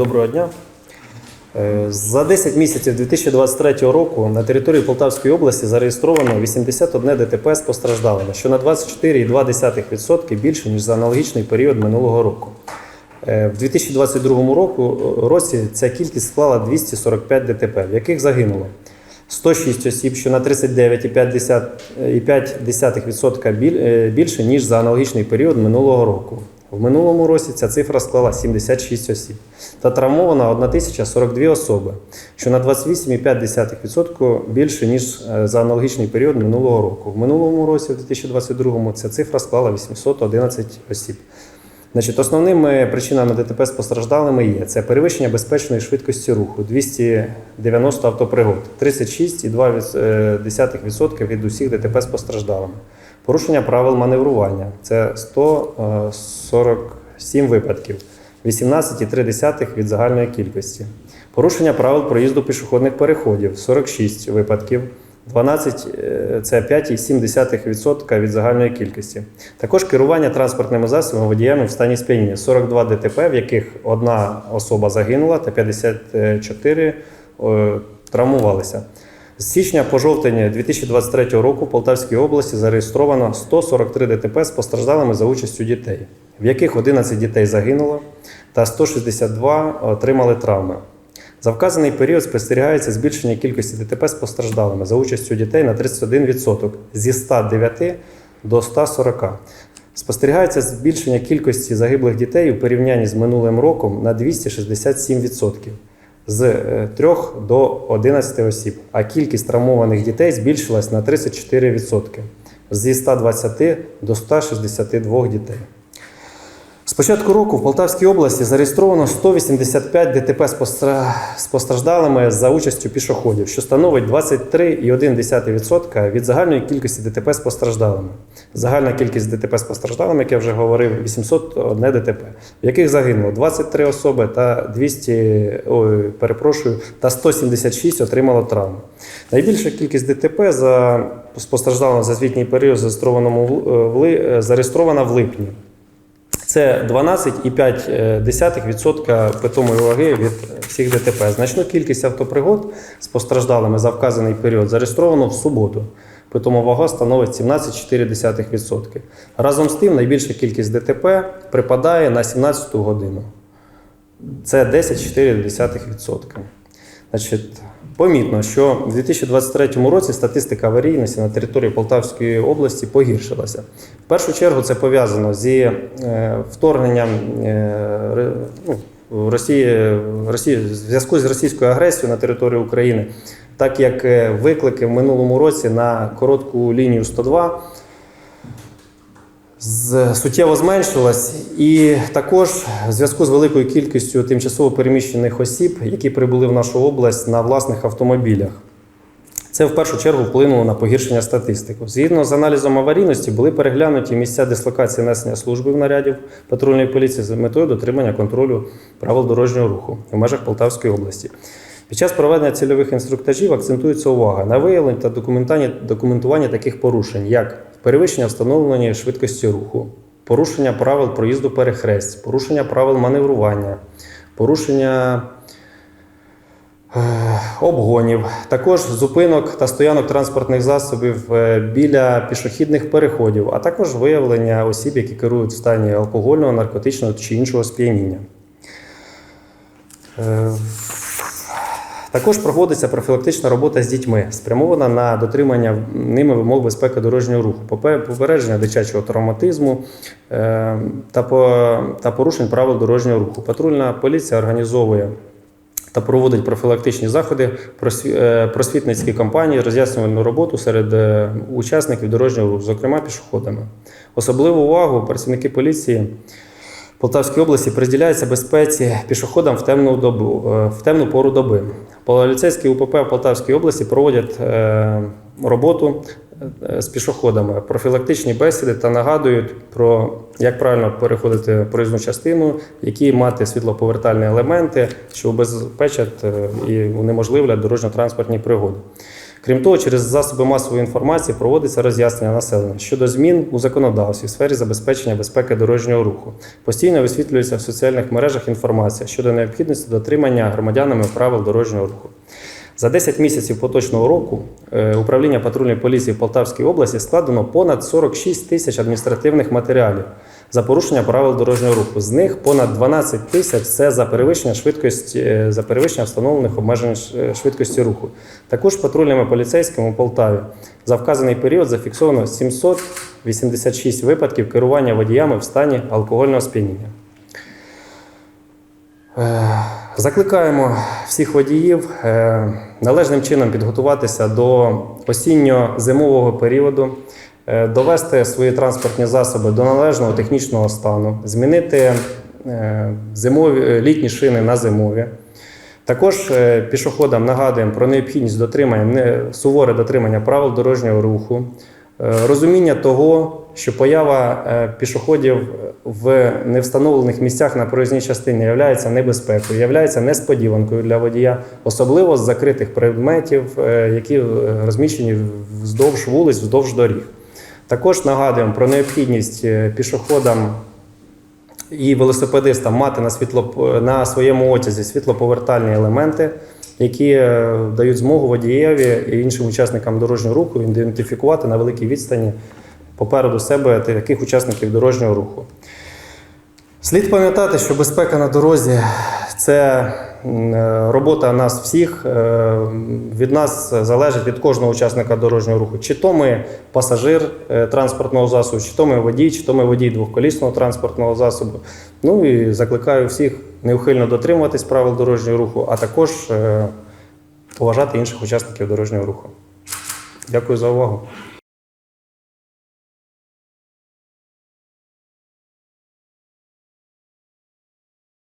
Доброго дня. Е, За 10 місяців 2023 року на території Полтавської області зареєстровано 81 ДТП з постраждалими, що на 24,2% більше, ніж за аналогічний період минулого року. Е, В 2022 року, році ця кількість склала 245 ДТП, в яких загинуло 106 осіб, що на 39,5% біль- е, більше, ніж за аналогічний період минулого року. В минулому році ця цифра склала 76 осіб та травмована 1042 особи, що на 28,5% більше, ніж е, за аналогічний період минулого року. В минулому році, в 2022, ця цифра склала 811 осіб. Значить, основними причинами ДТП з постраждалими є це перевищення безпечної швидкості руху 290 автопригод, 36,2% від усіх ДТП з постраждалими. Порушення правил маневрування це 147 випадків, 18,3% від загальної кількості. Порушення правил проїзду пішохідних переходів 46 випадків. 12 е, це 5,7% від загальної кількості. Також керування транспортними засобами водіями в стані сп'яніння 42 ДТП, в яких одна особа загинула та 54 е, травмувалися. З січня по жовтень 2023 року в Полтавській області зареєстровано 143 ДТП з постраждалими за участю дітей, в яких 11 дітей загинуло та 162 отримали травми. За вказаний період спостерігається збільшення кількості ДТП з постраждалими за участю дітей на 31% зі 109 до 140. Спостерігається збільшення кількості загиблих дітей у порівнянні з минулим роком на 267% з 3 до 11 осіб, а кількість травмованих дітей збільшилась на 34% зі 120 до 162 дітей. З початку року в Полтавській області зареєстровано 185 ДТП з постраждалими за участю пішоходів, що становить 23,1% від загальної кількості ДТП з постраждалими. Загальна кількість ДТП з постраждалими, як я вже говорив, 801 ДТП, в яких загинуло 23 особи та 200, ой, перепрошую, та 176 отримало травми. Найбільша кількість ДТП за постраждалими за звітній період в, ли- зареєстрована в липні. Це 12,5% питомої ваги від всіх ДТП. Значну кількість автопригод з постраждалими за вказаний період зареєстровано в суботу. Питома вага становить 17,4%. Разом з тим, найбільша кількість ДТП припадає на 17 годину. Це 10,4%. Значить, помітно, що в 2023 році статистика аварійності на території Полтавської області погіршилася. В першу чергу це пов'язано зі е, вторгненням е, ну, Росії, Росії в зв'язку з російською агресією на території України, так як е, виклики в минулому році на коротку лінію 102 з- суттєво зменшилась, і також в зв'язку з великою кількістю тимчасово переміщених осіб, які прибули в нашу область на власних автомобілях. Це в першу чергу вплинуло на погіршення статистики. Згідно з аналізом аварійності, були переглянуті місця дислокації несення служби в нарядів патрульної поліції з метою дотримання контролю правил дорожнього руху в межах Полтавської області. Під час проведення цільових інструктажів акцентується увага на виявлення та документуванні таких порушень, як перевищення встановлення швидкості руху, порушення правил проїзду перехресть, порушення правил маневрування, порушення е, обгонів, також зупинок та стоянок транспортних засобів е, біля пішохідних переходів, а також виявлення осіб, які керують в стані алкогольного, наркотичного чи іншого сп'яніння. Також проводиться профілактична робота з дітьми, спрямована на дотримання ними вимог безпеки дорожнього руху, попередження дитячого травматизму е, та, порушень правил дорожнього руху. Патрульна поліція організовує та проводить профілактичні заходи, е, просвітницькі кампанії, роз'яснювальну роботу серед е, учасників дорожнього руху, зокрема пішоходами. Особливу увагу працівники поліції Полтавській області приділяється безпеці пішоходам в темну добу, е, в темну пору доби. Поліцейські УПП в Полтавській області проводять е, роботу е, з пішоходами, профілактичні бесіди та нагадують про як правильно переходити проїзну частину, які мати світлоповертальні елементи, що убезпечать і унеможливлять дорожньо-транспортні пригоди. Крім того, через засоби масової інформації проводиться роз'яснення населення щодо змін у законодавстві в сфері забезпечення безпеки дорожнього руху. Постійно висвітлюється в соціальних мережах інформація щодо необхідності дотримання громадянами правил дорожнього руху. За 10 місяців поточного року е, управління патрульної поліції в Полтавській області складено понад 46 тисяч адміністративних матеріалів за порушення правил дорожнього руху. З них понад 12 тисяч це за перевищення швидкості, е, за перевищення встановлених обмежень швидкості руху. Також патрульними поліцейськими у Полтаві за вказаний період зафіксовано 786 випадків керування водіями в стані алкогольного сп'яніння. Е, Закликаємо всіх водіїв е, належним чином підготуватися до осінньо-зимового періоду, е, довести свої транспортні засоби до належного технічного стану, змінити е, зимові, е, літні шини на зимові. Також е, пішоходам нагадуємо про необхідність дотримання суворе дотримання правил дорожнього руху, е, розуміння того, що поява е, пішоходів в невстановлених місцях на проїзній частині є небезпекою, є несподіванкою для водія, особливо з закритих предметів, е, які е, розміщені вздовж вулиць, вздовж доріг. Також нагадуємо про необхідність е, пішоходам і велосипедистам мати на, світло, на своєму одязі світлоповертальні елементи, які е, дають змогу водієві і іншим учасникам дорожнього руху ідентифікувати на великій відстані попереду себе таких учасників дорожнього руху. Слід пам'ятати, що безпека на дорозі це е, робота нас всіх. Е, Від нас залежить від кожного учасника дорожнього руху. Чи то ми пасажир е, транспортного засобу, чи то ми водій, чи то ми водій двохколісного транспортного засобу. Ну і закликаю всіх неухильно дотримуватись правил дорожнього руху, а також е, поважати інших учасників дорожнього руху. Дякую за увагу.